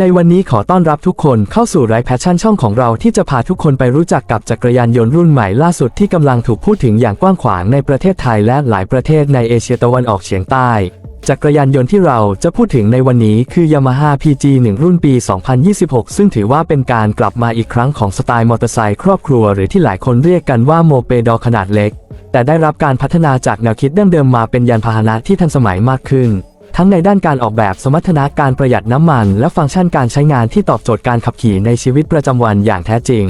ในวันนี้ขอต้อนรับทุกคนเข้าสู่ไรแพชชั่นช่องของเราที่จะพาทุกคนไปรู้จักกับจักรยานยนต์รุ่นใหม่ล่าสุดที่กำลังถูกพูดถึงอย่างกว้างขวางในประเทศไทยและหลายประเทศในเอเชียตะวันออกเฉียงใต้ จักรยานยนต์ที่เราจะพูดถึงในวันนี้คือ Yamaha PG 1 รุ่นปี 2026 ซึ่งถือว่าเป็นการกลับมาอีกครั้งของสไตล์มอเตอร์ไซค์ครอบครัวหรือที่หลายคนเรียกกันว่าโมเปดอขนาดเล็ก แต่ได้รับการพัฒนาจากแนวคิดดั้งเดิมมาเป็นยานพาหนะที่ทันสมัยมากขึ้น ทั้งในด้านการออกแบบสมรรถนะการประหยัดน้ำมัน และฟังก์ชันการใช้งานที่ตอบโจทย์การขับขี่ในชีวิตประจำวันอย่างแท้จริง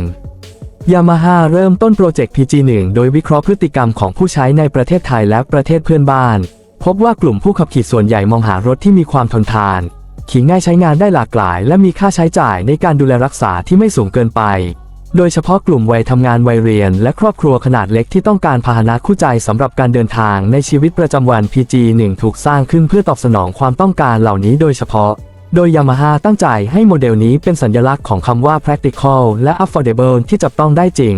ยามาฮ่าเริ่มต้นโปรเจกต์ PG1 โดยวิเคราะห์พฤติกรรมของผู้ใช้ในประเทศไทยและประเทศเพื่อนบ้าน พบว่ากลุ่มผู้ขับขี่ส่วนใหญ่มองหารถที่มีความทนทาน ขี่ง่ายใช้งานได้หลากหลาย และมีค่าใช้จ่ายในการดูแลรักษาที่ไม่สูงเกินไป โดยเฉพาะกลุ่มวัยทำงานวัยเรียน และครอบครัวขนาดเล็กที่ต้องการพาหนะคู่ใจสำหรับการเดินทางในชีวิตประจำวัน PG1 ถูกสร้างขึ้นเพื่อตอบสนองความต้องการเหล่านี้โดยเฉพาะ โดย Yamaha ตั้งใจให้โมเดลนี้เป็นสัญลักษณ์ของคำว่า practical และ affordable ที่จับต้องได้จริง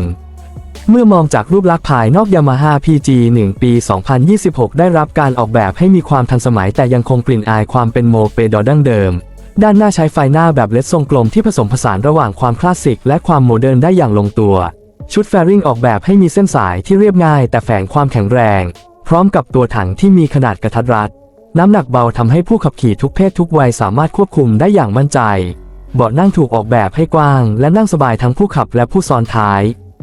เมื่อมองจากรูปลักษณ์ภายนอก Yamaha PG 1 ปี 2026 ได้รับการออกแบบให้มีความทันสมัยแต่ยังคงกลิ่นอายความเป็นโมเปดอดั้งเดิม ด้านหน้าใช้ไฟหน้าแบบเลดทรงกลมที่ผสมผสานระหว่างความคลาสสิกและความโมเดิร์นได้อย่างลงตัว ชุดแฟริงออกแบบให้มีเส้นสายที่เรียบง่าย แต่แฝงความแข็งแรง พร้อมกับตัวถังที่มีขนาดกระทัดรัด น้ำหนักเบาทำให้ผู้ขับขี่ทุกเพศทุกวัยสามารถควบคุมได้อย่างมั่นใจ เบาะนั่งถูกออกแบบให้กว้าง และนั่งสบายทั้งผู้ขับและผู้ซ้อนท้าย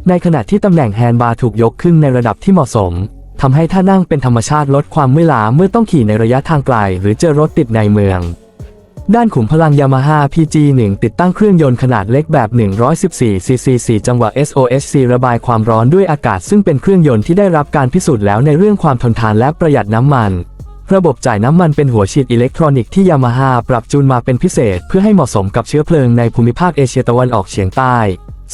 ในขณะที่ตำแหน่งแฮนด์บาร์ถูกยกขึ้นในระดับที่เหมาะสมทำให้ท่านั่งเป็นธรรมชาติลดความเมื่อยล้าเมื่อต้องขี่ในระยะทางไกล หรือเจอรถติดในเมือง ด้านขุมพลัง Yamaha PG1 ติดตั้งเครื่องยนต์ขนาดเล็กแบบ 114 cc 4 จังหวะ SOHC ระบายความร้อนด้วยอากาศ ซึ่งเป็นเครื่องยนต์ที่ได้รับการพิสูจน์แล้วในเรื่องความทนทานและประหยัดน้ำมัน ระบบจ่ายน้ำมันเป็นหัวฉีดอิเล็กทรอนิกส์ที่ Yamaha ปรับจูนมาเป็นพิเศษ เพื่อให้เหมาะสมกับเชื้อเพลิงในภูมิภาคเอเชียตะวันออกเฉียงใต้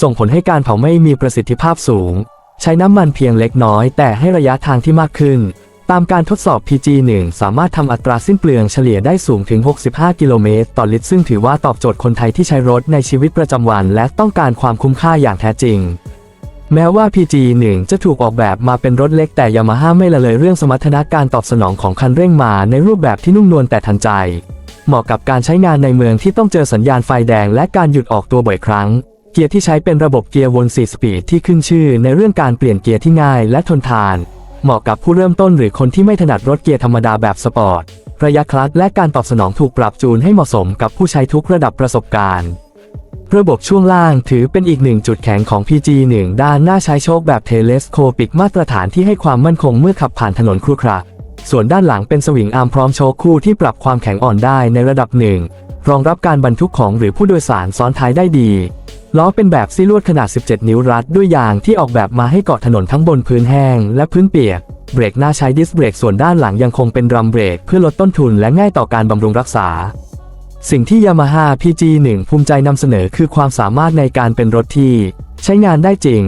ส่งผลให้การเผาไหม้มีประสิทธิภาพสูง ใช้น้ำมันเพียงเล็กน้อย แต่ให้ระยะทางที่มากขึ้น ตามการทดสอบ PG1 สามารถทำอัตราสิ้นเปลืองเฉลี่ยได้สูงถึง 65 กิโลเมตรต่อลิตร ซึ่งถือว่าตอบโจทย์คนไทยที่ใช้รถในชีวิตประจำวัน และต้องการความคุ้มค่าอย่างแท้จริง แม้ว่า PG1 จะถูกออกแบบมาเป็นรถเล็กแต่ Yamaha ไม่ละเลยเรื่องสมรรถนะการตอบสนองของคันเร่งมาในรูปแบบที่นุ่มนวลแต่ทันใจ เหมาะกับการใช้งานในเมืองที่ต้องเจอสัญญาณไฟแดงและการหยุดออกตัวบ่อยครั้งเกียร์ที่ใช้เป็นระบบเกียร์วน4สปีดที่ขึ้นชื่อในเรื่องการเปลี่ยนเกียร์ที่ง่ายและทนทาน เหมาะกับผู้เริ่มต้นหรือคนที่ไม่ถนัดรถเกียร์ธรรมดาแบบสปอร์ต ระยะคลัตช์และการตอบสนองถูกปรับจูนให้เหมาะสมกับผู้ใช้ทุกระดับประสบการณ์ ระบบช่วงล่างถือเป็นอีกหนึ่งจุดแข็งของ PG1 ด้านหน้าใช้โชคแบบเทเลสโคปิกมาตรฐานที่ให้ความมั่นคงเมื่อขับผ่านถนนครุขระส่วนด้านหลังเป็นสวิงอาร์มพร้อมโชคคู่ที่ปรับความแข็งอ่อนได้ในระดับหนึ่งรองรับการบรรทุกของหรือผู้โดยสารซ้อนท้ายได้ดี ล้อเป็นแบบซี่ลวดขนาด 17 นิ้วรัดด้วยยางที่ออกแบบมาให้เกาะถนนทั้งบนพื้นแห้งและพื้นเปียก เบรกหน้าใช้ดิสเบรกส่วนด้านหลังยังคงเป็นดรัมเบรกเพื่อลดต้นทุนและง่ายต่อการบำรุงรักษา สิ่งที่ Yamaha PG1 ภูมิใจนำเสนอคือความสามารถในการเป็นรถที่ ใช้งานได้จริง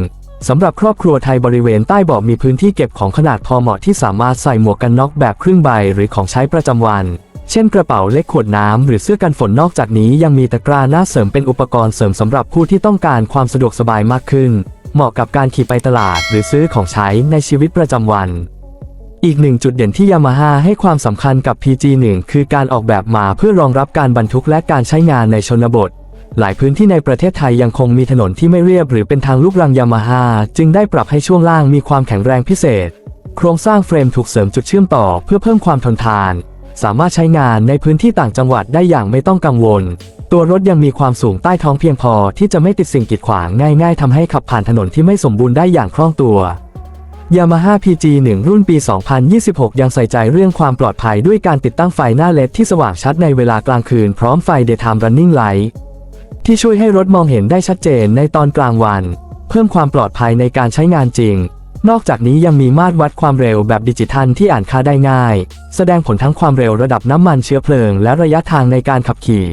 สำหรับครอบครัวไทยบริเวณใต้เบาะมีพื้นที่เก็บของขนาดพอเหมาะที่สามารถใส่หมวกกันน็อกแบบครึ่งใบหรือของใช้ประจำวัน เช่นกระเป๋าเล็กขวดน้ำหรือเสื้อกันฝนนอกจากนี้ยังมีตะกร้าหน้าเสริมเป็นอุปกรณ์เสริมสำหรับผู้ที่ต้องการความสะดวกสบายมากขึ้น เหมาะกับการขี่ไปตลาด หรือซื้อของใช้ในชีวิตประจำวัน อีกหนึ่งจุดเด่นที่ Yamaha ให้ความสำคัญกับ PG1 คือการออกแบบมาเพื่อรองรับการบรรทุกและการใช้งานในชนบท หลายพื้นที่ในประเทศไทยยังคงมีถนนที่ไม่เรียบหรือเป็นทางลูกรัง Yamaha จึงได้ปรับให้ช่วงล่างมีความแข็งแรงพิเศษ โครงสร้างเฟรมถูกเสริมจุดเชื่อมต่อเพื่อเพิ่มความทนทาน สามารถใช้งานในพื้นที่ต่างจังหวัดได้อย่างไม่ต้องกังวล ตัวรถยังมีความสูงใต้ท้องเพียงพอที่จะไม่ติดสิ่งกีดขวางง่าย ๆทำให้ขับผ่านถนนที่ไม่สมบูรณ์ได้อย่างคล่องตัว Yamaha PG1 รุ่นปี 2026 ยังใส่ใจเรื่องความปลอดภัยด้วยการติดตั้งไฟหน้าเลดที่สว่างชัดในเวลากลางคืนพร้อมไฟ Daytime Running Light ที่ช่วยให้รถมองเห็นได้ชัดเจนในตอนกลางวัน เพิ่มความปลอดภัยในการใช้งานจริง นอกจากนี้ยังมีมาตรวัดความเร็วแบบดิจิทัลที่อ่านค่าได้ง่าย แสดงผลทั้งความเร็วระดับน้ำมันเชื้อเพลิง และระยะทางในการขับขี่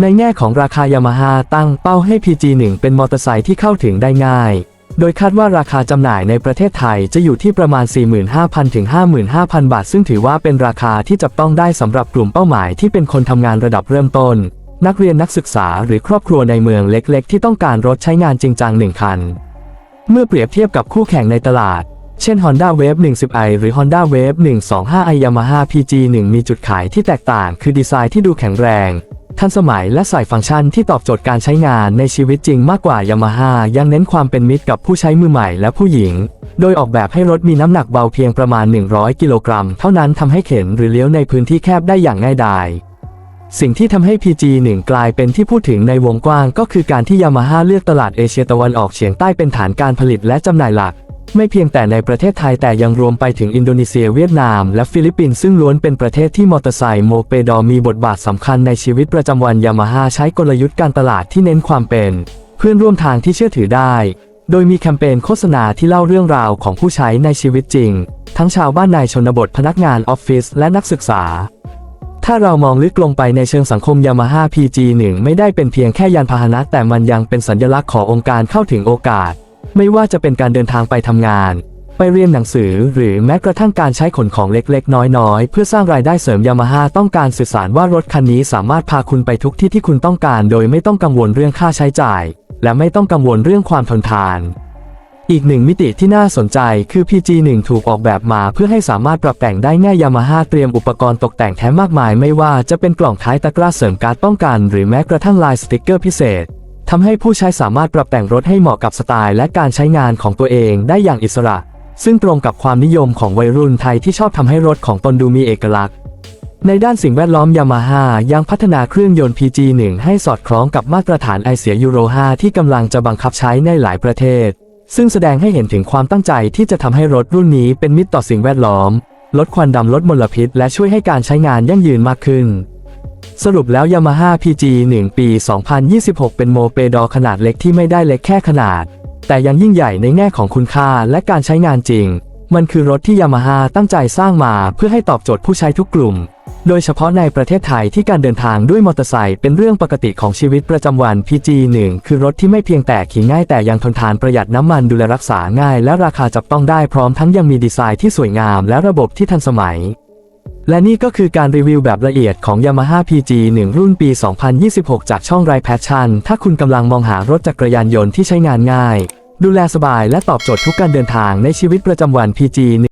ในแง่ของราคา Yamaha ตั้งเป้าให้ PG1 เป็นมอเตอร์ไซค์ที่เข้าถึงได้ง่าย โดยคาดว่าราคาจำหน่ายในประเทศไทยจะอยู่ที่ประมาณ 45,000 ถึง 55,000 บาท ซึ่งถือว่าเป็นราคาที่จับต้องได้สำหรับกลุ่มเป้าหมายที่เป็นคนทำงานระดับเริ่มต้น นักเรียนนักศึกษาหรือครอบครัวในเมืองเล็ก ๆ ที่ต้องการรถใช้งานจริงจังหนึ่งคัน เมื่อเปรียบเทียบกับคู่แข่งในตลาด เช่น Honda Wave 10i หรือ Honda Wave 125i Yamaha PG1 มีจุดขายที่แตกต่าง คือดีไซน์ที่ดูแข็งแรง ทันสมัยและใส่ฟังก์ชันที่ตอบโจทย์การใช้งานในชีวิตจริงมากกว่า Yamaha ยังเน้นความเป็นมิตรกับผู้ใช้มือใหม่และผู้หญิง โดยออกแบบให้รถมีน้ำหนักเบาเพียงประมาณ 100 กิโลกรัม เท่านั้นทำให้เข็นหรือเลี้ยวในพื้นที่แคบได้อย่างง่ายดาย สิ่งที่ทำให้ PG1 กลายเป็นที่พูดถึงในวงกว้างก็คือการที่ยามาฮ่าเลือกตลาดเอเชียตะวันออกเฉียงใต้เป็นฐานการผลิตและจำหน่ายหลัก ไม่เพียงแต่ในประเทศไทยแต่ยังรวมไปถึงอินโดนีเซียเวียดนาม และฟิลิปปินส์ซึ่งล้วนเป็นประเทศที่มอเตอร์ไซค์โมเปดอมีบทบาทสำคัญในชีวิตประจำวันยามาฮ่าใช้กลยุทธ์การตลาดที่เน้นความเป็น เพื่อนร่วมทางที่เชื่อถือได้ โดยมีแคมเปญโฆษณาที่เล่าเรื่องราวของผู้ใช้ในชีวิตจริง ทั้งชาวบ้านในชนบทพนักงานออฟฟิศและนักศึกษา ถ้าเรามองลึกลงไปในเชิงสังคม Yamaha PG1 ไม่ได้เป็นเพียงแค่ยานพาหนะ แต่มันยังเป็นสัญลักษณ์ขององค์การเข้าถึงโอกาส ไม่ว่าจะเป็นการเดินทางไปทำงาน ไปเรียนหนังสือ หรือแม้กระทั่งการใช้ขนของเล็กๆ น้อยๆ เพื่อสร้างรายได้เสริม Yamaha ต้องการสื่อสารว่ารถคันนี้สามารถพาคุณไปทุกที่ที่คุณต้องการ โดยไม่ต้องกังวลเรื่องค่าใช้จ่าย และไม่ต้องกังวลเรื่องความทนทาน อีกหนึ่งมิติที่น่าสนใจคือ PG1 ถูกออกแบบมาเพื่อให้สามารถปรับแต่งได้ง่าย Yamaha เตรียมอุปกรณ์ตกแต่งแถมมากมาย ไม่ว่าจะเป็นกล่องท้ายตะกร้าเสริมการ์ดป้องกัน หรือแม้กระทั่งลายสติกเกอร์พิเศษทำให้ผู้ใช้สามารถปรับแต่งรถให้เหมาะกับสไตล์และการใช้งานของตัวเองได้อย่างอิสระ ซึ่งตรงกับความนิยมของวัยรุ่นไทยที่ชอบทำให้รถของตนดูมีเอกลักษณ์ ในด้านสิ่งแวดล้อมยามาฮ่ายังพัฒนาเครื่องยนต์ PG1 ให้สอดคล้องกับมาตรฐานไอเสียยูโร 5 ที่กำลังจะบังคับใช้ในหลายประเทศ ซึ่งแสดงให้เห็นถึงความตั้งใจที่จะทำให้รถรุ่นนี้เป็นมิตรต่อสิ่งแวดล้อม ลดควันดำลดมลพิษ และช่วยให้การใช้งานยั่งยืนมากขึ้น สรุปแล้ว Yamaha PG1 ปี 2026 เป็นโมเปดอขนาดเล็กที่ไม่ได้เล็กแค่ขนาด แต่ยังยิ่งใหญ่ในแง่ของคุณค่าและการใช้งานจริง มันคือรถที่ Yamaha ตั้งใจสร้างมาเพื่อให้ตอบโจทย์ผู้ใช้ทุกกลุ่ม โดยเฉพาะในประเทศไทยที่การเดินทางด้วยมอเตอร์ไซค์เป็นเรื่องปกติของชีวิตประจำวัน PG1 คือรถที่ไม่เพียงแต่ขี่ง่ายแต่ยังทนทานประหยัดน้ำมันดูแลรักษาง่าย และราคาจับต้องได้พร้อมทั้งยังมีดีไซน์ที่สวยงาม และระบบที่ทันสมัย และนี่ก็คือการรีวิวแบบละเอียดของ Yamaha PG1 รุ่นปี 2026 จากช่อง Ride Passion ถ้าคุณกำลังมองหารถจักรยานยนต์ที่ใช้งานง่าย ดูแลสบายและตอบโจทย์ทุกการเดินทางในชีวิตประจำวัน PG1